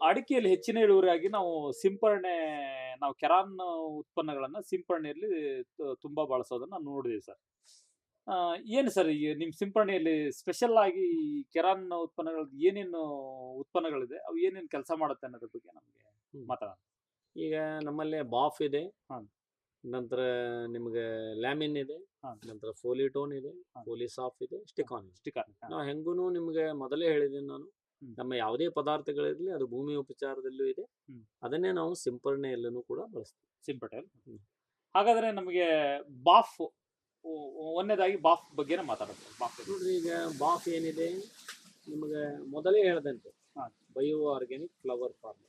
ಅಡಿಕೆಯಲ್ಲಿ ಹೆಚ್ಚಿನ ಇಳುವರಿಯಾಗಿ ನಾವು ಸಿಂಪರಣೆ ನಾವು ಕೆರಾನ್ ಉತ್ಪನ್ನಗಳನ್ನ ಸಿಂಪರಣೆಯಲ್ಲಿ ತುಂಬಾ ಬಳಸೋದನ್ನ ನಾವು ನೋಡಿದೀವಿ ಸರ್ ಏನು ಸರ್ ಈಗ ನಿಮ್ಮ ಸಿಂಪರಣೆಯಲ್ಲಿ ಸ್ಪೆಷಲ್ ಆಗಿ ಕೆರಾನ್ ಉತ್ಪನ್ನಗಳ ಏನೇನು ಉತ್ಪನ್ನಗಳಿದೆ ಅವು ಏನೇನು ಕೆಲಸ ಮಾಡುತ್ತೆ ಅನ್ನೋದ್ರ ಬಗ್ಗೆ ನಮಗೆ. ಮಾತಾಡೋಣ ಈಗ ನಮ್ಮಲ್ಲಿ ಬಾಫ್ ಇದೆ. ನಂತರ ನಿಮ್ಗೆ ಲ್ಯಾಮಿನ್ ಇದೆ. ನಂತರ ಫೋಲಿಟೋನ್ ಇದೆ. ಫೋಲಿಸಾಫ್ ಇದೆ ಸ್ಟಿಕಾನ್ ಸ್ಟಿಕಾನ್ ನಾವು ಹೆಂಗೂ ನಿಮ್ಗೆ ಮೊದಲೇ ಹೇಳಿದ್ದೀನಿ ನಾನು. ನಮ್ಮ ಯಾವುದೇ ಪದಾರ್ಥಗಳಿರಲಿ ಅದು ಭೂಮಿ ಉಪಚಾರದಲ್ಲೂ ಇದೆ ಅದನ್ನೇ ನಾವು ಸಿಂಪರಣೆಯಲ್ಲೂ ಕೂಡ ಬಳಸ್ತೀವಿ ಸಿಂಪಟೆಲ್ ಹ್ಮ್. ಹಾಗಾದ್ರೆ ನಮಗೆ ಬಾಫ್ ಒಂದನೇದಾಗಿ ಬಾಫ್ ಬಗ್ಗೆ ಮಾತಾಡುತ್ತೆ ಬಾಫ್ ನೋಡ್ರಿ ಈಗ ಬಾಫ್ ಏನಿದೆ ನಿಮಗೆ ಮೊದಲೇ ಹೇಳ್ದಂತೆ. Bio organic flower farm.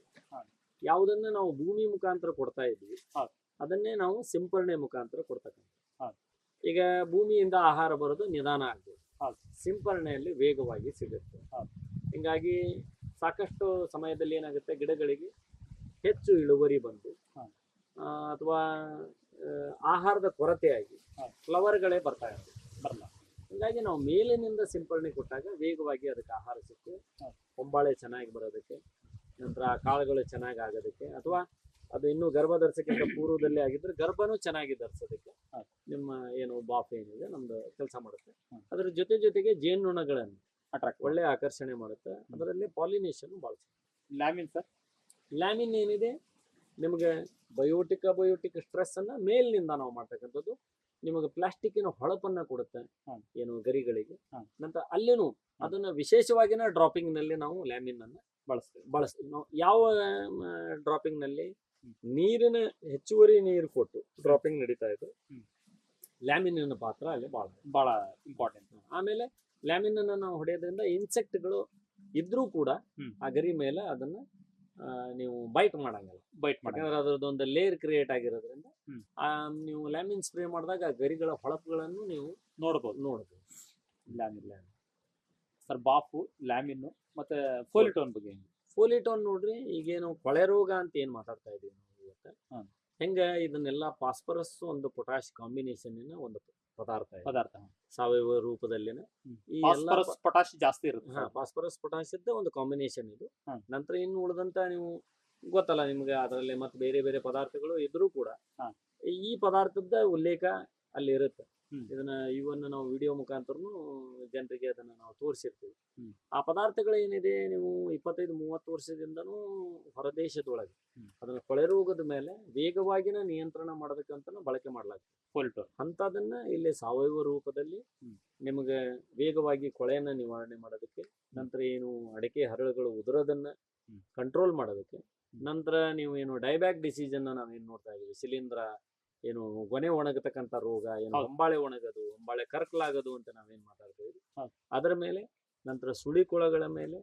ಯಾವುದನ್ನ ನಾವು ಭೂಮಿ ಮುಖಾಂತರ ಕೊಡ್ತಾ ಇದ್ವಿ. ಅದನ್ನೇ ನಾವು ಸಿಂಪರಣೆ ಮುಖಾಂತರ ಕೊಡ್ತಕ್ಕಂಥ. ಈಗ ಭೂಮಿಯಿಂದ ಆಹಾರ ಬರೋದು ನಿಧಾನ ಆಗ್ಬೋದು. ಸಿಂಪರಣೆಯಲ್ಲಿ ವೇಗವಾಗಿ ಸಿಗುತ್ತೆ. ಹಿಂಗಾಗಿ ಸಾಕಷ್ಟು ಸಮಯದಲ್ಲಿ ಏನಾಗುತ್ತೆ ಗಿಡಗಳಿಗೆ ಹೆಚ್ಚು ಇಳುವರಿ ಬಂತು ಅಥವಾ ಆಹಾರದ ಕೊರತೆಯಾಗಿ ಫ್ಲವರ್ಗಳೇ ಬರ್ತಾ ಇರ್ತವೆ. ಬರಲ್ಲ. ಹೀಗಾಗಿ ನಾವು ಮೇಲಿನಿಂದ ಸಿಂಪರಣೆ ಕೊಟ್ಟಾಗ ವೇಗವಾಗಿ ಅದಕ್ಕೆ ಆಹಾರ ಸಿಕ್ಕಿ. ಹೊಂಬಾಳೆ ಚೆನ್ನಾಗಿ ಬರೋದಕ್ಕೆ ನಂತರ ಕಾಳುಗಳು ಚೆನ್ನಾಗಿ ಆಗೋದಕ್ಕೆ ಅಥವಾ ಅದು ಇನ್ನೂ ಗರ್ಭ ಧರಿಸಕ್ಕಿಂತ ಪೂರ್ವದಲ್ಲಿ ಆಗಿದ್ರೆ ಗರ್ಭನೂ ಚೆನ್ನಾಗಿ ಧರಿಸೋದಕ್ಕೆ. ನಿಮ್ಮ ಏನು ಬಾಫ್ ಏನಿದೆ ನಮ್ದು ಕೆಲಸ ಮಾಡುತ್ತೆ. ಅದರ ಅದ್ರ ಜೊತೆ ಜೊತೆಗೆ ಜೇನುನೊಣಗಳನ್ನು ಅಟ್ರಾಕ್ಟ್ ಒಳ್ಳೆ ಆಕರ್ಷಣೆ ಮಾಡುತ್ತೆ. ಅದರಲ್ಲಿ ಪಾಲಿನೇಷನ್ ಬಹಳ ಲ್ಯಾಮಿನ್ ಸರ್? ಲ್ಯಾಮಿನ್ ಏನಿದೆ? ನಿಮಗೆ ಬಯೋಟಿಕ್ ಅಬಯೋಟಿಕ್ ಸ್ಟ್ರೆಸ್ ಅನ್ನ ಮೇಲಿನಿಂದ ನಾವು ಮಾಡ್ತಕ್ಕಂಥದ್ದು. ನಿಮಗೆ ಪ್ಲಾಸ್ಟಿಕ್ಕಿನ ಹೊಳಪನ್ನ ಕೊಡುತ್ತೆ. ಏನು ಗರಿಗಳಿಗೆ. ನಂತರ ಅಲ್ಲೇನು ಅದನ್ನ ವಿಶೇಷವಾಗಿನ ಡ್ರಾಪಿಂಗ್ನಲ್ಲಿ ನಾವು ಲ್ಯಾಮಿನ್ ಅನ್ನ ಬಳಸ್ತೇವೆ. ಬಳಸ್ತೀವಿ. ನಾವು ಯಾವ ಡ್ರಾಪಿಂಗ್ನಲ್ಲಿ. ನೀರಿನ ಹೆಚ್ಚುವರಿ ನೀರು ಕೊಟ್ಟು ಡ್ರಾಪಿಂಗ್ ನಡೀತಾ ಇದೆ. ಲ್ಯಾಮಿನ್ ಪಾತ್ರ ಅಲ್ಲಿ ಬಹಳ ಬಹಳ ಇಂಪಾರ್ಟೆಂಟ್ ಆಮೇಲೆ ಲ್ಯಾಮಿನ್ ಅನ್ನ ನಾವು ಹೊಡೆಯೋದ್ರಿಂದ ಇನ್ಸೆಕ್ಟ್ಗಳು ಇದ್ರೂ ಕೂಡ ಆ ಗರಿ ಮೇಲೆ ಅದನ್ನ ಆ, ನೀವು ಬೈಟ್ ಮಾಡಂಗಿಲ್ಲ. ಬೈಟ್ ಮಾಡಿ ಯಾಕಂದ್ರೆ ಅದ್ರದ್ದು ಒಂದು ಲೇಯರ್ ಕ್ರಿಯೇಟ್ ಆಗಿರೋದ್ರಿಂದ ಹ್ಮ್. ಆ ನೀವು ಲ್ಯಾಮಿನ್ ಸ್ಪ್ರೇ ಮಾಡಿದಾಗ ಆ ಗರಿಗಳ ಹೊಳಪುಗಳನ್ನು ನೀವು ನೋಡ್ಬೋದು. ನೋಡಬಹುದು ಲ್ಯಾಮಿನ್ ಸರ್ ಬಾಫು ಲ್ಯಾಮಿನ್ ಮತ್ತೆ ಫೋಲಿಟೋನ್ ಬಗ್ಗೆ ಹೆಂಗೆ? ಫೋಲಿಟೋನ್ ನೋಡ್ರಿ ಈಗೇನು ಕೊಳೆ ರೋಗ ಅಂತ ಏನ್ ಮಾತಾಡ್ತಾ ಇದೀವಿ ನಾವು ಇವತ್ತು. ಹ್ಮ್. ಹೆಂಗ ಇದನ್ನೆಲ್ಲ ಫಾಸ್ಫರಸ್ ಒಂದು ಪೊಟ್ಯಾಶ್ ಕಾಂಬಿನೇಷನ್ ಒಂದು ಪದಾರ್ಥ ಇದೆ. ಪದಾರ್ಥ ಸಾವಯವ ರೂಪದಲ್ಲಿನ ಈ ಎಲ್ಲ ಫಾಸ್ಫರಸ್ ಪೊಟಾಶ್ ಜಾಸ್ತಿ ಇರುತ್ತೆ ಹಾ. ಫಾಸ್ಫರಸ್ ಪೊಟ್ಯಾಶ್ ಇದ್ದ ಒಂದು ಕಾಂಬಿನೇಷನ್ ಇದು. ನಂತರ ಇನ್ನು ಉಳಿದಂತ ನೀವು ಗೊತ್ತಲ್ಲ ನಿಮ್ಗೆ ಅದರಲ್ಲಿ ಮತ್ತೆ ಬೇರೆ ಬೇರೆ ಪದಾರ್ಥಗಳು ಇದ್ರೂ ಕೂಡ ಹಾ. ಈ ಪದಾರ್ಥದ ಉಲ್ಲೇಖ ಅಲ್ಲಿ ಇರುತ್ತೆ. ಇದನ್ನ ಇವನ್ನ ನಾವು ವಿಡಿಯೋ ಮುಖಾಂತರನು ಜನರಿಗೆ ಅದನ್ನ ನಾವು ತೋರಿಸಿರ್ತೀವಿ. ಆ ಪದಾರ್ಥಗಳು ಏನಿದೆ ನೀವು ಇಪ್ಪತ್ತೈದು ಮೂವತ್ತು ವರ್ಷದಿಂದನೂ ಹೊರದೇಶದೊಳಗೆ. ಅದನ್ನ ಕೊಳೆ ರೋಗದ ಮೇಲೆ ವೇಗವಾಗಿನ ನಿಯಂತ್ರಣ ಮಾಡೋದಕ್ಕಂತನೂ ಬಳಕೆ ಮಾಡಲಾಗ್ತದೆ. ಫೋಲಿಟೋನ್ ಅಂಥದನ್ನ ಇಲ್ಲಿ ಸಾವಯವ ರೂಪದಲ್ಲಿ. ನಿಮಗೆ ವೇಗವಾಗಿ ಕೊಳೆಯನ್ನ ನಿವಾರಣೆ ಮಾಡೋದಕ್ಕೆ ನಂತರ ಏನು ಅಡಿಕೆ ಹರಳುಗಳು ಉದುರೋದನ್ನ ಕಂಟ್ರೋಲ್ ಮಾಡೋದಕ್ಕೆ ನಂತರ ನೀವು ಏನು ಡೈಬ್ಯಾಕ್ ಡಿಸೀಸ್ ಅನ್ನ ನಾವೇನ್ ನೋಡ್ತಾ ಇದೀವಿ ಶಿಲೀಂಧ್ರ ಏನು ಗೊನೆ ಒಣಗತಕ್ಕಂಥ ರೋಗ ಏನು. ಹೊಂಬಾಳೆ ಒಣಗದು ಹೊಂಬಾಳೆ ಕರ್ಕಲಾಗದು ಅಂತ ನಾವೇನ್ ಮಾತಾಡ್ತೀವಿ ಅದರ ಮೇಲೆ ನಂತರ ಸುಳಿ ಕೊಳಗಳ ಮೇಲೆ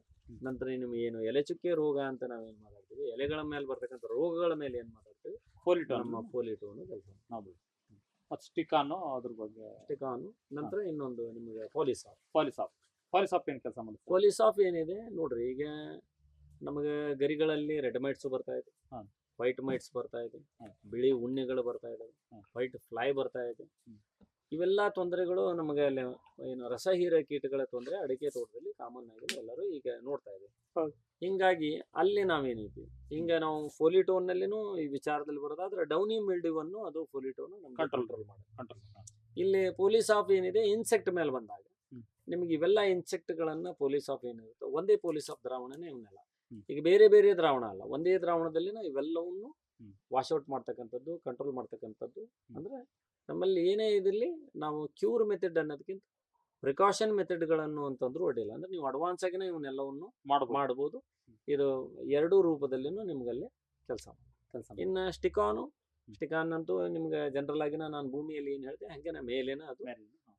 ನಂತರ ನಿಮ್ಗೆ ಏನು ಎಲೆ ಚುಕ್ಕೆ ರೋಗ ಅಂತ ನಾವೇನ್ ಮಾತಾಡ್ತೀವಿ ಎಲೆಗಳ ಮೇಲೆ ಬರ್ತಕ್ಕಂಥ ರೋಗಗಳ ಮೇಲೆ ಏನ್ ಮಾತಾಡ್ತೀವಿ ಪೋಲಿಟೋ ನಮ್ಮ ಫೋಲಿಟೋನು ಕೆಲಸ. ಮಾಡ್ಬೋದು ಮತ್ತೆ ಸ್ಟಿಕಾನು ಅದ್ರ ಬಗ್ಗೆ. ಸ್ಟಿಕಾನು ನಂತರ ಇನ್ನೊಂದು ನಿಮಗೆ ಪಾಲಿಸಾಫ್ ಪಾಲಿಸಾಪ್ ಪಾಲಿಸಾಪ್ ಏನ್ ಕೆಲಸ ಮಾಡುತ್ತೆ? ಆಫ್ ಏನಿದೆ ನೋಡ್ರಿ ಈಗ ನಮಗೆ ಗರಿಗಳಲ್ಲಿ ರೆಡ್ ಮೈಟ್ಸ್ ಬರ್ತಾ ಇದೆ. ವೈಟ್ ಮೈಟ್ಸ್ ಬರ್ತಾ ಇದೆ. ಬಿಳಿ ಉಣ್ಣೆಗಳು ಬರ್ತಾ ಇದಾವೆ ವೈಟ್ ಫ್ಲೈ ಬರ್ತಾ ಇದೆ. ಇವೆಲ್ಲ ತೊಂದರೆಗಳು ನಮಗೆ ಅಲ್ಲಿ ಏನು ರಸಹೀರ ಕೀಟಗಳ ತೊಂದರೆ ಅಡಿಕೆ ತೋಟದಲ್ಲಿ ಕಾಮನ್ ಆಗಿ ಎಲ್ಲರೂ ಈಗ ನೋಡ್ತಾ ಇದೆ. ಹಿಂಗಾಗಿ ಅಲ್ಲಿ ನಾವೇನೈತಿ ಹಿಂಗ ನಾವು ಫೋಲಿಟೋನ್ ನಲ್ಲಿನೂ ಈ ವಿಚಾರದಲ್ಲಿ ಬರೋದಾದ್ರೆ ಡೌನಿ ಮಿಲ್ಡಿವ್ ಅನ್ನು ಅದು ಫೋಲಿಟೋನ್. ಕಂಟ್ರೋಲ್ ಮಾಡಿ ಇಲ್ಲಿ ಪೊಲೀಸ್ ಆಫ್ ಏನಿದೆ? ಇನ್ಸೆಕ್ಟ್ ಮೇಲೆ ಬಂದಾಗ. ನಿಮಗೆ ಇವೆಲ್ಲ ಇನ್ಸೆಕ್ಟ್ ಗಳನ್ನ ಪೊಲೀಸ್ ಆಫ್ ಏನಿರುತ್ತೆ ಒಂದೇ ಪೊಲೀಸ್ ಆಫ್ ದ್ರಾವಣನೇ ಇವನ್ನೆಲ್ಲ. ಈಗ ಬೇರೆ ಬೇರೆ ದ್ರಾವಣ ಅಲ್ಲ ಒಂದೇ ದ್ರಾವಣದಲ್ಲಿ ನಾವು ಇವೆಲ್ಲವನ್ನು. ವಾಶ್ಔಟ್ ಮಾಡ್ತಕ್ಕಂಥದ್ದು ಕಂಟ್ರೋಲ್ ಮಾಡ್ತಕ್ಕಂಥದ್ದು ಅಂದ್ರೆ ನಮ್ಮಲ್ಲಿ ಏನೇ ಇದಿರಲಿ ನಾವು ಕ್ಯೂರ್ ಮೆಥಡ್ ಅನ್ನೋದಕ್ಕಿಂತ ಪ್ರಿಕಾಷನ್ ಮೆಥಡ್ಗಳನ್ನು ಅಂತಂದ್ರೂ ಅಡ್ಡಿಲ್ಲ ಅಂದ್ರೆ ನೀವು ಅಡ್ವಾನ್ಸ್ ಆಗಿನ ಇವನ್ನೆಲ್ಲವನ್ನು ಮಾಡಬಹುದು ಇದು ಎರಡೂ ರೂಪದಲ್ಲಿನೂ ನಿಮ್ಗಲ್ಲಿ ಕೆಲಸ ಕೆಲಸ ಇನ್ನು ಸ್ಟಿಕಾನು ಸ್ಟಿಕಾನ್ ಅಂತೂ ನಿಮ್ಗೆ ಜನರಲ್ ಆಗಿನ ನಾನು ಭೂಮಿಯಲ್ಲಿ ಏನು ಹೇಳಿದೆ ಹಾಗೆ ಮೇಲೇನ ಅದು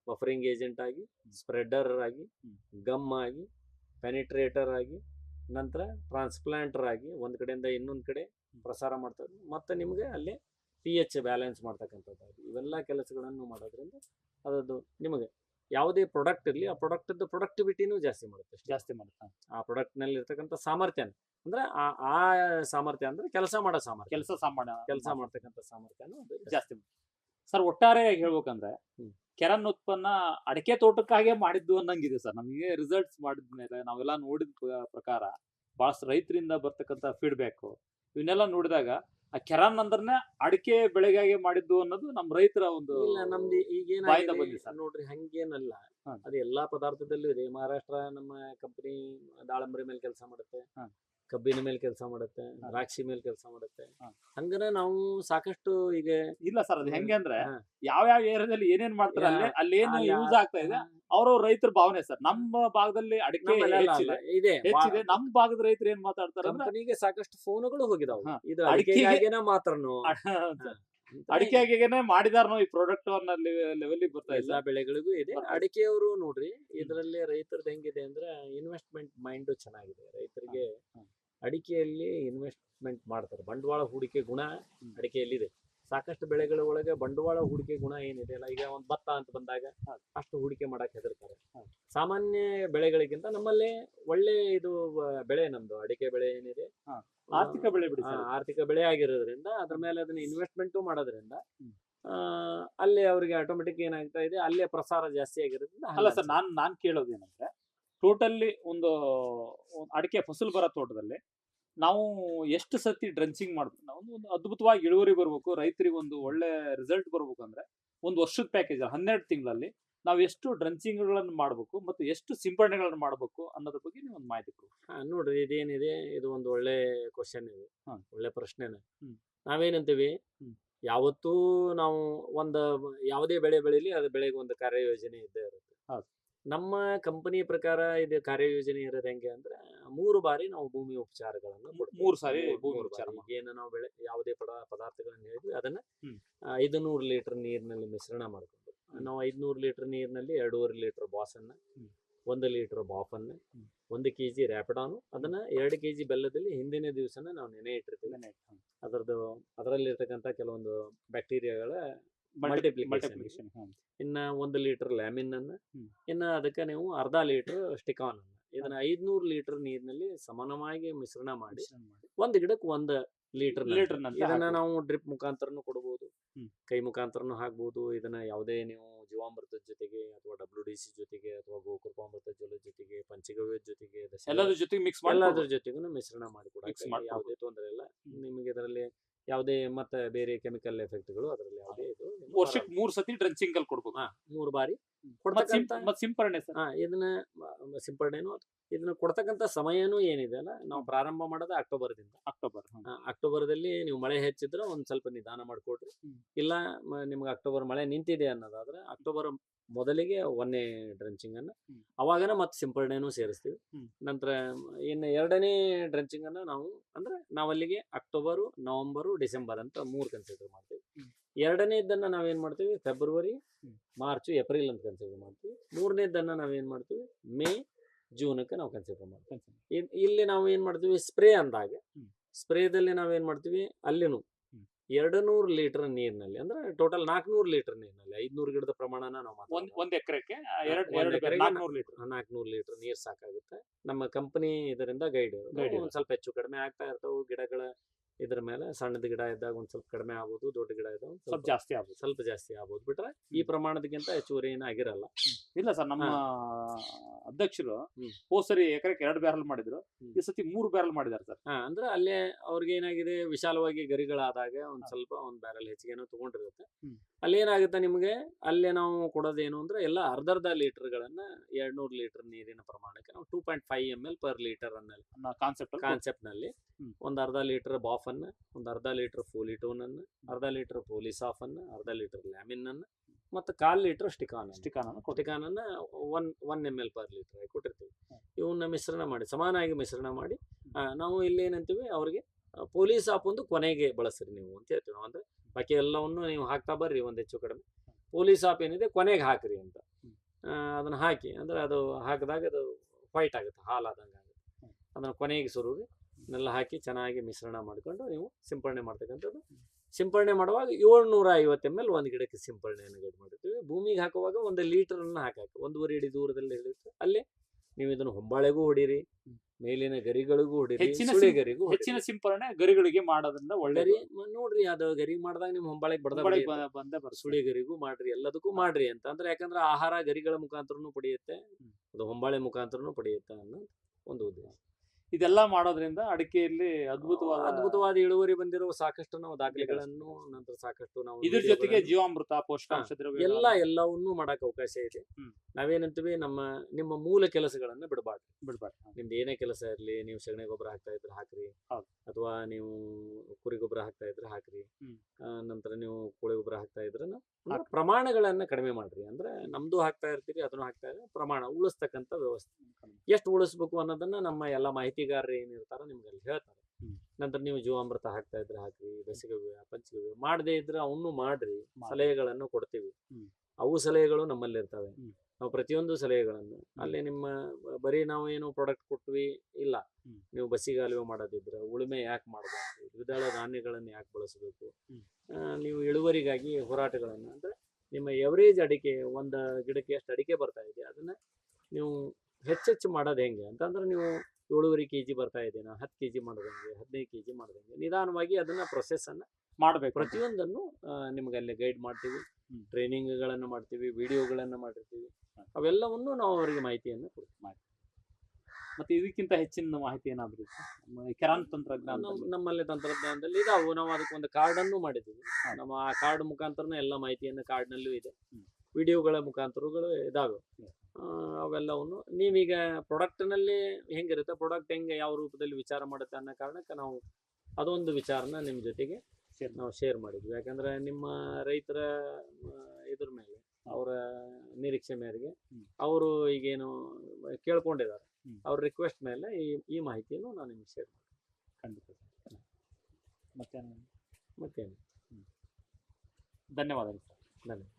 ಬಫರಿಂಗ್ ಏಜೆಂಟ್ ಆಗಿ ಸ್ಪ್ರೆಡರ್ ಆಗಿ ಗಮ್ ಆಗಿ ಪೆನಿಟ್ರೇಟರ್ ಆಗಿ ನಂತರ ಟ್ರಾನ್ಸ್ಪ್ಲಾಂಟರ್ ಆಗಿ ಒಂದು ಕಡೆಯಿಂದ ಇನ್ನೊಂದು ಕಡೆ ಪ್ರಸಾರ ಮಾಡ್ತದೆ ಮತ್ತು ನಿಮಗೆ ಅಲ್ಲಿ ಪಿ ಎಚ್ ಬ್ಯಾಲೆನ್ಸ್ ಮಾಡ್ತಕ್ಕಂಥದ್ದು ಇವೆಲ್ಲ ಕೆಲಸಗಳನ್ನು ಮಾಡೋದ್ರಿಂದ ಅದರದ್ದು ನಿಮಗೆ ಯಾವುದೇ ಪ್ರಾಡಕ್ಟ್ ಇರಲಿ ಆ ಪ್ರಾಡಕ್ಟದ್ದು ಪ್ರೊಡಕ್ಟಿವಿಟಿನೂ ಜಾಸ್ತಿ ಮಾಡುತ್ತೆ ಜಾಸ್ತಿ ಮಾಡುತ್ತೆ. ಆ ಪ್ರಾಡಕ್ಟ್ನಲ್ಲಿ ಇರ್ತಕ್ಕಂಥ ಸಾಮರ್ಥ್ಯನ ಅಂದ್ರೆ ಆ ಆ ಸಾಮರ್ಥ್ಯ ಅಂದ್ರೆ ಕೆಲಸ ಮಾಡೋ ಸಾಮರ್ಥ್ಯ. ಕೆಲಸ ಸಾಮಾನ್ಯ ಕೆಲಸ ಮಾಡ್ತಕ್ಕಂಥ. ಸಾಮರ್ಥ್ಯನೂ ಅದು ಜಾಸ್ತಿ ಸರ್ ಒಟ್ಟಾರೆ ಹೇಳ್ಬೇಕಂದ್ರೆ. ಕೆರನ್ ಉತ್ಪನ್ನ ಅಡಿಕೆ ತೋಟಕ್ಕಾಗೆ ಮಾಡಿದ್ದು ಅನ್ನಂಗಿದೆ ಸರ್ ನಮಗೆ ರಿಸಲ್ಟ್ಸ್ ಮಾಡಿದ ಮೇಲೆ ನಾವೆಲ್ಲ ನೋಡಿದ ಪ್ರಕಾರ ಬಹಳಷ್ಟು ರೈತರಿಂದ ಬರ್ತಕ್ಕಂಥ ಫೀಡ್ಬ್ಯಾಕ್ ಇವನ್ನೆಲ್ಲ ನೋಡಿದಾಗ ಆ ಕೆರನ್ ಅಂದ್ರೆ ಅಡಿಕೆ ಬೆಳೆಗಾಗಿ ಮಾಡಿದ್ದು ಅನ್ನೋದು ನಮ್ಮ ರೈತರ ಒಂದು ಇಲ್ಲ ನಮ್ದು ನೋಡ್ರಿ ಹಂಗೇನಲ್ಲ. ಅದು ಎಲ್ಲಾ ಪದಾರ್ಥದಲ್ಲೂ ಇದೆ ಮಹಾರಾಷ್ಟ್ರ ನಮ್ಮ ಕಂಪನಿ ದಾಳಂಬರಿ ಮೇಲೆ ಕೆಲಸ ಮಾಡುತ್ತೆ. ಕಬ್ಬಿನ ಮೇಲೆ ಕೆಲಸ ಮಾಡುತ್ತೆ. ದ್ರಾಕ್ಷಿ ಮೇಲೆ ಕೆಲಸ ಮಾಡುತ್ತೆ. ಹಾ. ಹಂಗನ ನಾವು ಸಾಕಷ್ಟು ಈಗ ಇಲ್ಲ ಸರ್ ಅದು ಹೆಂಗೆ ಅಂದ್ರೆ ಹಾ. ಯಾವ ಯಾವ ಏರಿಯಾದಲ್ಲಿ ಏನೇನ್ ಮಾಡ್ತಾರೆ ಅಲ್ಲಿ ಅಲ್ಲಿ ಏನು ಅಲ್ಲಿ ಯೂಸ್ ಆಗ್ತಾ ಇದೆ ಅವ್ರವ್ರ ರೈತರ ಭಾವನೆ ಸರ್. ನಮ್ಮ ಭಾಗದಲ್ಲಿ ಅಡಿಕೆ ನಮ್ಮಲ್ಲಿ ಅಲ್ಲ, ಹೆಚ್ಚಿದೆ. ಇದೆ. ಹೆಚ್ಚಿದೆ. ನಮ್ಮ ಭಾಗದ ರೈತರು ಏನ್ ಮಾತಾಡ್ತಾರೆ ಅಂದ್ರೆ ಕಂಪನಿಗೆ ಸಾಕಷ್ಟು ಫೋನ್ಗಳು ಹೋಗಿದಾವ. ಹಾ. ಇದು ಅಡಿಕೆಗೆ- ಅಡಿಕೆಗಾಗಿನ ಮಾತ್ರನು. ಅಡಿಕೆಗೆನೆ ಮಾಡಿದಾರ ಈ ಪ್ರಾಡಕ್ಟ್ ಅನ್ನೋ ಲೆವೆಲ್ ಬರ್ತಾ ಇಲ್ಲ ಎಲ್ಲಾ ಬೆಳೆಗಳಿಗೂ ಇದೆ. ಬರ್ತದೆ. ಅಡಿಕೆಯವರು ನೋಡ್ರಿ ಇದರಲ್ಲಿ ರೈತರದ್ದು ಹೆಂಗಿದೆ ಅಂದ್ರೆ ಇನ್ವೆಸ್ಟ್ಮೆಂಟ್ ಮೈಂಡ್ ಚೆನ್ನಾಗಿದೆ. ರೈತರಿಗೆ ಹಾ. ಅಡಿಕೆಯಲ್ಲಿ ಇನ್ವೆಸ್ಟ್ಮೆಂಟ್ ಮಾಡ್ತಾರೆ. ಬಂಡವಾಳ ಹೂಡಿಕೆ ಗುಣ. ಅಡಿಕೆಯಲ್ಲಿದೆ. ಸಾಕಷ್ಟು ಬೆಳೆಗಳ ಒಳಗೆ ಬಂಡವಾಳ ಹೂಡಿಕೆ ಗುಣ ಏನಿದೆ ಅಲ್ಲ ಈಗ ಒಂದು ಭತ್ತ ಅಂತ ಬಂದಾಗ ಅಷ್ಟು ಹೂಡಿಕೆ ಮಾಡಕ್ ಹೆದರ್ತಾರೆ. ಸಾಮಾನ್ಯ ಬೆಳೆಗಳಿಗಿಂತ ನಮ್ಮಲ್ಲಿ ಒಳ್ಳೆ ಇದು ಬೆಳೆ ನಮ್ದು. ಅಡಿಕೆ ಬೆಳೆ ಏನಿದೆ? ಆರ್ಥಿಕ ಬೆಳೆ ಬಿಡಿ ಆರ್ಥಿಕ ಬೆಳೆ ಆಗಿರೋದ್ರಿಂದ ಅದ್ರ ಮೇಲೆ ಅದನ್ನ ಇನ್ವೆಸ್ಟ್ಮೆಂಟು ಮಾಡೋದ್ರಿಂದ ಅಲ್ಲೇ ಆ, ಅಲ್ಲಿ ಅವರಿಗೆ ಆಟೋಮೆಟಿಕ್ ಏನಾಗ್ತಾ ಇದೆ? ಅಲ್ಲೇ ಪ್ರಸಾರ ಜಾಸ್ತಿ ಆಗಿರೋದ್ರಿಂದ ಅಲ್ಲ ಸರ್ ನಾನ್ ನಾನ್ ಕೇಳೋದೇನಂದ್ರೆ ಟೋಟಲ್ಲಿ ಒಂದು ಅಡಿಕೆ ಫಸಲು ಬರೋ ತೋಟದಲ್ಲಿ ನಾವು ಎಷ್ಟು ಸತಿ ಡ್ರಂಚಿಂಗ್ ಮಾಡ್ಬೇಕು? ನಾವು ಒಂದು ಅದ್ಭುತವಾಗಿ ಇಳುವರಿ ಬರಬೇಕು ರೈತರಿಗೆ ಒಂದು ಒಳ್ಳೆ ರಿಸಲ್ಟ್ ಬರಬೇಕು ಅಂದ್ರೆ ಒಂದು ವರ್ಷದ ಪ್ಯಾಕೇಜ್ ಹನ್ನೆರಡು ತಿಂಗಳಲ್ಲಿ ನಾವು ಎಷ್ಟು ಡ್ರಂಚಿಂಗ್ಗಳನ್ನು ಮಾಡಬೇಕು ಮತ್ತು ಎಷ್ಟು ಸಿಂಪಡಣೆಗಳನ್ನು ಮಾಡಬೇಕು ಅನ್ನೋದ್ರ ಬಗ್ಗೆ ನೀವು ಒಂದು ಮಾಹಿತಿ ಕೊಡಿ. ಹಾಂ ನೋಡ್ರಿ ಇದೇನಿದೆ ಇದು ಒಂದು ಒಳ್ಳೆ ಕ್ವಶನ್ ಇದು. ಹಾ. ಒಳ್ಳೆ ಪ್ರಶ್ನೆನೇ. ನಾವೇನಂತೀವಿ. ಯಾವತ್ತೂ ನಾವು ಒಂದು ಯಾವುದೇ ಬೆಳೆ ಬೆಳೀಲಿ ಅದು ಬೆಳೆಗೆ ಒಂದು ಕಾರ್ಯಯೋಜನೆ ಇದ್ದೇ ಇರುತ್ತೆ. ಹೌದು. ನಮ್ಮ ಕಂಪನಿ ಪ್ರಕಾರ ಇದು ಕಾರ್ಯಯೋಜನೆ ಇರೋದು ಹೆಂಗೆ ಅಂದ್ರೆ ಮೂರು ಬಾರಿ ನಾವು ಭೂಮಿ ಉಪಚಾರಗಳನ್ನು ಕೊಡ್ತೀವಿ. ಮೂರು ಸಾರಿ ಮೂರು- ಭೂಮಿ ಮೂರು ಉಪಚಾರ ಬಾರಿ. ಏನು ನಾವು ಬೆಳೆ ಯಾವುದೇ ಪದ ಪದಾರ್ಥಗಳನ್ನು ಹೇಳಿದ್ವಿ ಅದನ್ನ ಹ್ಮ್. ಐದು ನೂರು ಲೀಟರ್ ನೀರಿನಲ್ಲಿ ಮಿಶ್ರಣ ಮಾಡ್ಕೊಂಡು ನಾವು ಐದ್ನೂರು ಲೀಟರ್ ನೀರಿನಲ್ಲಿ ಎರಡೂವರೆ ಲೀಟರ್ ಬಾಸನ್ನ ಹ್ಮ್. ಒಂದು ಲೀಟರ್ ಬಾಫನ್ನ ಹ್ಮ್. ಒಂದು ಕೆ ಜಿ ರ್ಯಾಪಿಡಾನು ಅದನ್ನ ಎರಡು ಕೆ ಜಿ ಬೆಲ್ಲದಲ್ಲಿ ಹಿಂದಿನ ದಿವಸನ ನಾವು ನೆನೆ ಇಟ್ಟಿರ್ತೀವಿ ಅದರದ್ದು ಅದರಲ್ಲಿರ್ತಕ್ಕಂಥ ಕೆಲವೊಂದು ಬ್ಯಾಕ್ಟೀರಿಯಾಗಳ. ಮಲ್ಟಿಪ್ಲಿಕೇಶನ್ ಇನ್ನ ಒಂದ್ ಲೀಟರ್ ಲ್ಯಾಮಿನ್ ಅನ್ನ ಇನ್ನ ಅದಕ್ಕೆ ನೀವು ಅರ್ಧ ಲೀಟರ್ ಸ್ಟಿಕಾನ್ ಅನ್ನ. ಇದನ್ನ ಐದ್ನೂರು ಲೀಟರ್ ನೀರಿನಲ್ಲಿ ಸಮಾನವಾಗಿ ಮಿಶ್ರಣ ಮಾಡಿ ಒಂದು ಗಿಡಕ್ಕೆ ಒಂದು ಲೀಟರ್ ಲೀಟರ್ ಇದನ್ನ ನಾವು ಡ್ರಿಪ್ ಮುಖಾಂತರನು ಕೊಡಬಹುದು ಕೈ ಮುಖಾಂತರನು ಹಾಕ್ಬಹುದು ಇದನ್ನ ಯಾವುದೇ ನೀವು ಜೀವಾಮೃತದ ಜೊತೆಗೆ ಅಥವಾ ಡಬ್ಲ್ಯೂ ಡಿ ಸಿ ಜೊತೆಗೆ ಅಥವಾ ಗೋಕೃಪಾಮೃತ ಜಲದ ಜೊತೆಗೆ ಪಂಚಗವ್ಯದ ಜೊತೆಗೆ ಎಲ್ಲದ್ರ ಜೊತೆಗೆ ಮಿಕ್ಸ್ ಮಾಡಿ ಎಲ್ಲದ್ರ ಜೊತೆಗೂ ಮಿಶ್ರಣ ಮಾಡಿ ಮಾಡ್ಕೊಬೋದು. ಯಾವುದೇ ತೊಂದರೆ ಇಲ್ಲ. ನಿಮಗೆ ಇದರಲ್ಲಿ ಯಾವುದೇ ಮತ್ತೆ ಬೇರೆ ಕೆಮಿಕಲ್ ಎಫೆಕ್ಟ್ಗಳು ಅದರಲ್ಲಿ ಯಾವುದೇ ಇದು ವರ್ಷಕ್ಕೆ ಮೂರ್ ಸತಿ ಡ್ರೆಂಚಿಂಗ್ ಅಲ್ಲಿ ಕೊಡ್ಬೇಕು ಬರಲ್ಲ. ಹಾ, ಮೂರು ಬಾರಿ. ಸಿಂಪರಣೆ ಇದನ್ನ ಸಿಂಪರಣೆನು ಇದನ್ನ ಕೊಡ್ತಕ್ಕಂತ ಸಮಯನೂ ಏನಿದೆ ಅಲ್ಲ ನಾವು ಪ್ರಾರಂಭ ಮಾಡೋದು ಅಕ್ಟೋಬರ್ದಿಂದ ಅಕ್ಟೋಬರ್ ಅಕ್ಟೋಬರ್ ದಲ್ಲಿ ನೀವು ಮಳೆ ಹೆಚ್ಚಿದ್ರೆ ಒಂದ್ ಸ್ವಲ್ಪ ನಿಧಾನ ಮಾಡ್ಕೊಡ್ರಿ. ಇಲ್ಲ ನಿಮ್ಗೆ ಅಕ್ಟೋಬರ್ ಮಳೆ ನಿಂತಿದೆ ಅನ್ನೋದಾದ್ರೆ ಅಕ್ಟೋಬರ್ ಮೊದಲಿಗೆ ಒಂದೇ ಡ್ರೆಂಚಿಂಗ್ ಅನ್ನ. ಅವಾಗನ ಮತ್ತೆ ಸಿಂಪಡಣೆನೂ ಸೇರಿಸ್ತೀವಿ. ನಂತರ ಇನ್ನು ಎರಡನೇ ಡ್ರೆಂಚಿಂಗ್ ಅನ್ನ ನಾವು ಅಂದ್ರೆ ನಾವಲ್ಲಿಗೆ ಅಕ್ಟೋಬರು ನವೆಂಬರು ಡಿಸೆಂಬರ್ ಅಂತ ಮೂರು ಕನ್ಸಿಡರ್ ಮಾಡ್ತೀವಿ. ಎರಡನೇದನ್ನ ನಾವೇನ್ ಮಾಡ್ತೀವಿ? ಫೆಬ್ರವರಿ ಮಾರ್ಚ್ ಏಪ್ರಿಲ್ ಅಂತ ಕನ್ಸಿಡರ್ ಮಾಡ್ತೀವಿ. ಮೂರನೇದನ್ನ ನಾವೇನ್ ಮಾಡ್ತೀವಿ? ಮೇ ಜೂನಕ್ಕೆ ನಾವು ಕನ್ಸಿಡರ್ ಮಾಡ್ತೀವಿ. ಇಲ್ಲಿ ನಾವು ಏನ್ ಮಾಡ್ತೀವಿ? ಸ್ಪ್ರೇ ಅಂದಾಗ. ಸ್ಪ್ರೇದಲ್ಲಿ ನಾವೇನ್ ಮಾಡ್ತೀವಿ? ಅಲ್ಲಿನೂ. ಎರಡು ನೂರು ಲೀಟರ್ ನೀರಿನಲ್ಲಿ ಅಂದ್ರೆ ಟೋಟಲ್ ನಾಲ್ಕುನೂರು ಲೀಟರ್ ನೀರಿನಲ್ಲಿ ಐದ್ನೂರು ಗಿಡದ ಪ್ರಮಾಣನ ನಾವು ಒಂದು ಎಕರೆಗೆ ನಾಲ್ಕುನೂರು ಲೀಟರ್. ನಾಲ್ಕುನೂರು ಲೀಟರ್ ನೀರು ಸಾಕಾಗುತ್ತೆ. ನಮ್ಮ ಕಂಪನಿ ಇದರಿಂದ ಗೈಡ್ ಗೈಡ್ ಒಂದ್ ಸ್ವಲ್ಪ ಹೆಚ್ಚು ಕಡಿಮೆ ಆಗ್ತಾ ಇರ್ತಾವೆ ಗಿಡಗಳ ಇದ್ರ ಮೇಲೆ ಸಣ್ಣದ ಗಿಡ ಇದ್ದಾಗ ಒಂದ್ ಸ್ವಲ್ಪ ಕಡಿಮೆ ಆಗ್ಬೋದು ದೊಡ್ಡ ಗಿಡ ಇದ್ದಾಗ ಒಂದ್ ಸ್ವಲ್ಪ ಸ್ವಲ್ಪ ಜಾಸ್ತಿ ಆಗ್ಬೋದು. ಸ್ವಲ್ಪ ಜಾಸ್ತಿ ಆಗ್ಬೋದು. ಬಿಟ್ರೆ ಈ ಪ್ರಮಾಣದಕ್ಕಿಂತ ಹೆಚ್ಚುವರಿ ಏನು ಆಗಿರಲ್ಲ. ಇಲ್ಲ ಸರ್ ನಮ್ಮ ಅಧ್ಯಕ್ಷರು ಹ್ಮ್. ಹೋದ್ ಸರಿ ಎಕರೆಗೆ ಎರಡು ಬ್ಯಾರಲ್ ಮಾಡಿದ್ರು. ಹ್ಮ್. ಈ ಸತಿ ಮೂರು ಬ್ಯಾರಲ್ ಮಾಡಿದಾರೆ ಸರ್. ಹಾ ಅಂದ್ರೆ ಅಲ್ಲೇ ಅವ್ರಿಗೆ ಏನಾಗಿದೆ ವಿಶಾಲವಾಗಿ ಗರಿಗಳಾದಾಗ ಒಂದ್ ಸ್ವಲ್ಪ ಒಂದ್ ಬ್ಯಾರಲ್ ಹೆಚ್ಚಿಗೆನೋ ತಗೊಂಡಿರುತ್ತೆ. ಹ್ಮ್. ಅಲ್ಲಿ ಏನಾಗುತ್ತೆ ನಿಮ್ಗೆ? ಅಲ್ಲೇ ನಾವು ಕೊಡೋದೇನು ಅಂದ್ರೆ ಎಲ್ಲ ಅರ್ಧ ಅರ್ಧ ಲೀಟರ್ಗಳನ್ನ ಎರಡ್ನೂರು ಲೀಟರ್ ನೀರಿನ ಪ್ರಮಾಣಕ್ಕೆ ನಾವು two point five M L per litre ಅನ್ನೋ ಕಾನ್ಸೆಪ್ಟ್ ಕಾನ್ಸೆಪ್ಟ್ನಲ್ಲಿ. ಒಂದ್ ಅರ್ಧ ಲೀಟರ್ ಬಾಫ್ ಒಂದು ಅರ್ಧ ಲೀಟರ್ ಫೋಲಿಟೋನನ್ನು ಅನ್ನ ಅರ್ಧ ಲೀಟರ್ ಪೋಲಿಸಾಫ್ ಅನ್ನ ಅರ್ಧ ಲೀಟರ್ ಲ್ಯಾಮಿನ್ ಮತ್ತು ಮತ್ತೆ ಕಾಲ್ ಲೀಟರ್ ಸ್ಟಿಕಾನ್ ಸ್ಟಿಕಾನ್ ಸ್ಟಿಕಾನ್ ಅನ್ನ one one M L per litre ಕೊಟ್ಟಿರ್ತೀವಿ. ಇವನ್ನ ಮಿಶ್ರಣ ಮಾಡಿ ಸಮಾನವಾಗಿ ಮಿಶ್ರಣ ಮಾಡಿ ನಾವು ಇಲ್ಲಿ ಏನಂತೀವಿ ಅವ್ರಿಗೆ ಪೊಲೀಸ್ ಆಪ್ ಒಂದು ಕೊನೆಗೆ ಬಳಸ್ರಿ ನೀವು ಅಂತ ಹೇಳ್ತೀವಿ ನಾವು. ಅಂದ್ರೆ ಬಾಕಿ ಎಲ್ಲವನ್ನು ನೀವು ಹಾಕ್ತಾ ಬರ್ರಿ ಒಂದು ಹೆಚ್ಚು ಕಡಿಮೆ. ಪೊಲೀಸ್ ಆಪ್ ಏನಿದೆ ಕೊನೆಗೆ ಹಾಕ್ರಿ ಅಂತ. ಅದನ್ನ ಹಾಕಿ ಅಂದ್ರೆ ಅದು ಹಾಕಿದಾಗ ಅದು ವೈಟ್ ಆಗುತ್ತೆ ಹಾಲಾದಂಗೆ ಆಗುತ್ತೆ ಅದನ್ನು ಅದನ್ನ ಕೊನೆಗೆ ಸುರುವಿ ನೆಲ್ಲ ಹಾಕಿ ಚೆನ್ನಾಗಿ ಮಿಶ್ರಣ ಮಾಡ್ಕೊಂಡು ನೀವು ಸಿಂಪರಣೆ ಮಾಡ್ತಕ್ಕಂಥದ್ದು. ಸಿಂಪರಣೆ ಮಾಡುವಾಗ ಏಳ್ನೂರ ಐವತ್ತು ಎಂ ಎಲ್ ಒಂದು ಗಿಡಕ್ಕೆ ಸಿಂಪಡಣೆಯನ್ನು ಗೈಡ್ ಮಾಡಿರ್ತೀವಿ ಭೂಮಿಗೆ ಹಾಕುವಾಗ ಒಂದು ಲೀಟರನ್ನು ಹಾಕಾಕ ಒಂದೂವರೆ ಅಡಿ ದೂರದಲ್ಲಿ ಹಿಡಿದು ಅಲ್ಲಿ ನೀವು ಇದನ್ನು ಹೊಂಬಾಳೆಗೂ ಹೊಡೀರಿ ಮೇಲಿನ ಗರಿಗಳಿಗೂ ಹೊಡಿರಿ ಗರಿಗೂ ಹೆಚ್ಚಿನ ಸಿಂಪರಣೆ ಗರಿಗಳಿಗೆ ಮಾಡೋದ್ರಿಂದ ಒಳ್ಳೆ ನೋಡ್ರಿ ಅದು ಗರಿ ಮಾಡಿದಾಗ ನಿಮ್ಮ ಹೊಂಬಾಳೆಗೆ ಬಡದ ಬಂದ ಸುಳಿ ಗರಿಗೂ ಮಾಡ್ರಿ ಎಲ್ಲದಕ್ಕೂ ಮಾಡ್ರಿ ಅಂತ. ಅಂದ್ರೆ ಯಾಕಂದ್ರೆ ಆಹಾರ ಗರಿಗಳ ಮುಖಾಂತರನು ಪಡೆಯುತ್ತೆ. ಅದು ಹೊಂಬಾಳೆ ಮುಖಾಂತರನು ಪಡೆಯುತ್ತೆ ಅನ್ನೋ ಒಂದು ಉದ್ದೇಶ. ಇದೆಲ್ಲ ಮಾಡೋದ್ರಿಂದ ಅಡಿಕೆಯಲ್ಲಿ ಅದ್ಭುತವಾದ ಅದ್ಭುತವಾದ ಇಳುವರಿ ಬಂದಿರುವ ಸಾಕಷ್ಟು ನಾವು ದಾಖಲೆಗಳನ್ನು ನಂತರ ಸಾಕಷ್ಟು ನಾವು ಇದ್ರ ಜೊತೆಗೆ ಜೀವಾಮೃತ ಪೋಷಕಾಂಶ ಎಲ್ಲ ಎಲ್ಲವನ್ನೂ ಮಾಡಕ್ ಅವಕಾಶ ಇದೆ. ನಾವೇನಂತೀವಿ ನಮ್ಮ ನಿಮ್ಮ ಮೂಲ ಕೆಲಸಗಳನ್ನ ಬಿಡಬಾರ್ದು. ಬಿಡಬಾರ್ದು ನಿಮ್ದು ಏನೇ ಕೆಲಸ ಇರಲಿ ನೀವು ಸಗಣಿ ಗೊಬ್ಬರ ಹಾಕ್ತಾ ಇದ್ರೆ ಹಾಕ್ರಿ. ಅಥವಾ ನೀವು ಕುರಿ ಗೊಬ್ಬರ ಹಾಕ್ತಾ ಇದ್ರೆ ಹಾಕ್ರಿ. ನಂತರ ನೀವು ಕೋಳಿ ಗೊಬ್ಬರ ಹಾಕ್ತಾ ಇದ್ರೆ. ಪ್ರಮಾಣಗಳನ್ನ ಕಡಿಮೆ ಮಾಡ್ರಿ. ಅಂದ್ರೆ ನಮ್ದು ಹಾಕ್ತಾ ಇರ್ತೀರಿ ಅದನ್ನು ಹಾಕ್ತಾ ಇದ್ರೆ ಪ್ರಮಾಣ ಉಳಿಸ್ತಕ್ಕಂಥ ವ್ಯವಸ್ಥೆ. ಎಷ್ಟು ಉಳಿಸ್ಬೇಕು ಅನ್ನೋದನ್ನ ನಮ್ಮ ಎಲ್ಲ ಮಾಹಿತಿಗಾರರು ಏನಿರ್ತಾರೋ ನಿಮ್ಗೆ ಅಲ್ಲಿ ಹೇಳ್ತಾರೆ. ನಂತರ ನೀವು ಜೀವಾಮೃತ ಹಾಕ್ತಾ ಇದ್ರೆ ಹಾಕ್ರಿ ಬೆಸಿಗೆ ಪಂಚಗವ್ಯ ಮಾಡದೇ ಇದ್ರೆ ಅವನು ಮಾಡ್ರಿ. ಸಲಹೆಗಳನ್ನು ಕೊಡ್ತೀವಿ. ಅವು ಸಲಹೆಗಳು ನಮ್ಮಲ್ಲಿ ಇರ್ತವೆ. ನಾವು ಪ್ರತಿಯೊಂದು ಸಲಹೆಗಳನ್ನು ಅಲ್ಲಿ ನಿಮ್ಮ ಬರೀ ನಾವು ಏನು ಪ್ರಾಡಕ್ಟ್ ಕೊಟ್ವಿ ಇಲ್ಲ. ನೀವು ನೀವು ಬಸಿಗಾಲುವೆ ಮಾಡೋದಿದ್ರೆ ಉಳುಮೆ ಯಾಕೆ ಮಾಡಬೇಕು ದ್ವಿದಳ ಧಾನ್ಯಗಳನ್ನು ಯಾಕೆ ಬಳಸಬೇಕು? ನೀವು ಇಳುವರಿಗಾಗಿ ಹೋರಾಟಗಳನ್ನು ಅಂದ್ರೆ ನಿಮ್ಮ ಎವರೇಜ್ ಅಡಿಕೆ ಒಂದು ಗಿಡಕ್ಕೆ ಎಷ್ಟು ಅಡಿಕೆ ಬರ್ತಾ ಇದೆ ಅದನ್ನ ನೀವು ಹೆಚ್ಚೆಚ್ಚು ಮಾಡೋದು ಹೆಂಗೆ? ಅಂತಂದ್ರೆ ನೀವು ಏಳುವರೆ ಕೆ ಜಿ ಬರ್ತಾ ಇದೆನಾ ಹತ್ತು ಕೆ ಜಿ ಮಾಡೋದಂಗೆ ಹದಿನೈದು ಕೆ ಜಿ ಮಾಡೋದಂಗೆ ನಿಧಾನವಾಗಿ ಅದನ್ನು ಪ್ರೊಸೆಸನ್ನು ಮಾಡಬೇಕು ಮಾಡ್ಬೇಕು ಪ್ರತಿಯೊಂದನ್ನು ನಿಮ್ಗೆ ಅಲ್ಲಿ ಗೈಡ್ ಮಾಡ್ತೀವಿ. ಟ್ರೈನಿಂಗ್ಗಳನ್ನು ಮಾಡ್ತೀವಿ ವಿಡಿಯೋಗಳನ್ನು ಮಾಡಿರ್ತೀವಿ. ಅವೆಲ್ಲವನ್ನು ನಾವು ಅವರಿಗೆ ಮಾಹಿತಿಯನ್ನು ಕೊಡ್ತೀವಿ. ಮತ್ತೆ ಇದಕ್ಕಿಂತ ಹೆಚ್ಚಿನ ಮಾಹಿತಿ ಏನಾದರೂ ಕೆರಾನ್ ತಂತ್ರಜ್ಞಾನ ನಮ್ಮ- ನಮ್ಮಲ್ಲಿ ತಂತ್ರಜ್ಞಾನದಲ್ಲಿ ಇದಾವು ನಾವು ಅದಕ್ಕೊಂದು ಕಾರ್ಡನ್ನು ಮಾಡಿದ್ದೀವಿ. ನಮ್ಮ ಆ ಕಾರ್ಡ್ ಮುಖಾಂತರನೇ ಎಲ್ಲ ಮಾಹಿತಿಯನ್ನು ಕಾರ್ಡ್ನಲ್ಲೂ ಇದೆ. ವಿಡಿಯೋಗಳ ಮುಖಾಂತರಗಳು ಇದಾವೆ. ಅವೆಲ್ಲವನ್ನು. ನೀವೀಗ ಪ್ರೊಡಕ್ಟ್ನಲ್ಲಿ ನಲ್ಲಿ ಹೆಂಗಿರುತ್ತೆ? ಪ್ರಾಡಕ್ಟ್ ಹೆಂಗೆ ಯಾವ ರೂಪದಲ್ಲಿ ವಿಚಾರ ಮಾಡುತ್ತೆ ಅನ್ನೋ ಕಾರಣಕ್ಕೆ ನಾವು ಅದೊಂದು ವಿಚಾರನ ನಿಮ್ಮ ಜೊತೆಗೆ ನಾವು ಶೇರ್ ಮಾಡಿದ್ವಿ. ಯಾಕಂದ್ರೆ ನಿಮ್ಮ ರೈತರ ಇದ್ರ ಮೇಲೆ ಅವರ ನಿರೀಕ್ಷೆ ಮೇರೆಗೆ. ಅವರು ಈಗೇನು ಕೇಳ್ಕೊಂಡಿದ್ದಾರೆ. ಅವ್ರ ರಿಕ್ವೆಸ್ಟ್ ಮೇಲೆ ಈ ಈ ಮಾಹಿತಿಯನ್ನು ನಾನು ನಿಮ್ಗೆ ಶೇರ್ ಖಂಡಿತ ಮತ್ತೇನು? ಮತ್ತೇನು? ಧನ್ಯವಾದಗಳು ಸರ್. ಧನ್ಯವಾದ.